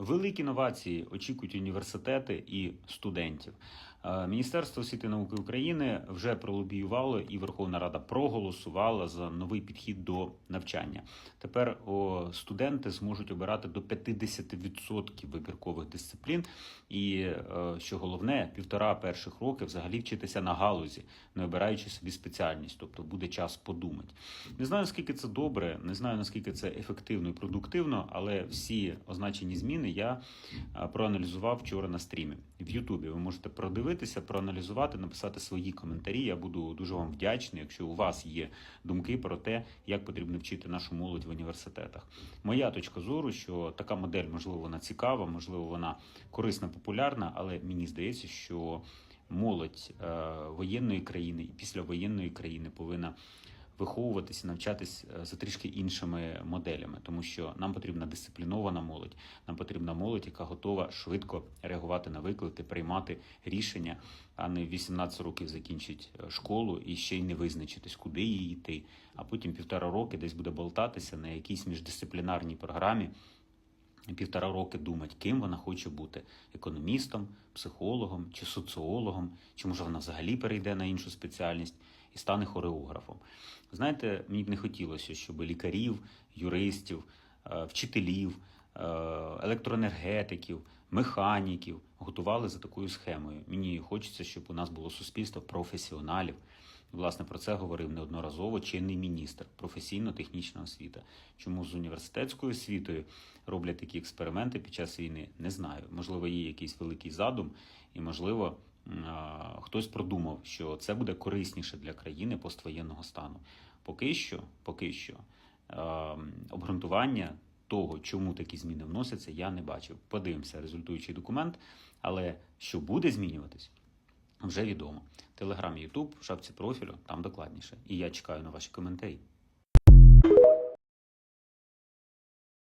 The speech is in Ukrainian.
Великі новації очікують університети і студентів. Е, Міністерство освіти і науки України вже пролобіювало і Верховна Рада проголосувала за новий підхід до навчання. Тепер студенти зможуть обирати до 50% вибіркових дисциплін, і е, що головне, півтора перших роки взагалі вчитися на галузі, не обираючи собі спеціальність, тобто буде час подумати. Не знаю наскільки це добре, не знаю наскільки це ефективно і продуктивно, але всі означені зміни я проаналізував вчора на стрімі в Ютубі. Ви можете продивитися, проаналізувати, написати свої коментарі. Я буду дуже вам вдячний, якщо у вас є думки про те, як потрібно вчити нашу молодь в університетах. Моя точка зору, що така модель, можливо, вона цікава, можливо, вона корисна, популярна, але мені здається, що молодь е, воєнної країни і післявоєнної країни повинна виховуватися, навчатись е, за трішки іншими моделями, тому що нам потрібна дисциплінована молодь, нам потрібна молодь, яка готова швидко реагувати на виклики, приймати рішення, а не в 18 років закінчить е, школу і ще й не визначитись, куди їй йти. А потім півтора роки десь буде болтатися на якійсь міждисциплінарній програмі. Півтора роки думати, ким вона хоче бути економістом, психологом чи соціологом, чи може вона взагалі перейде на іншу спеціальність і стане хореографом. Знаєте, мені б не хотілося, щоб лікарів, юристів, е, вчителів, е, електроенергетиків, механіків готували за такою схемою. Мені хочеться, щоб у нас було суспільство професіоналів. Власне, про це говорив неодноразово чинний міністр професійно-технічна освіта. Чому з університетською освітою роблять такі експерименти під час війни? Не знаю. Можливо, є якийсь великий задум, і можливо, хтось продумав, що це буде корисніше для країни поствоєнного стану. Поки що, поки що обґрунтування того, чому такі зміни вносяться, я не бачив. Подивимося результуючий документ, але що буде змінюватись, вже відомо. Телеграм, Ютуб, шапці профілю, там докладніше. І я чекаю на ваші коментарі.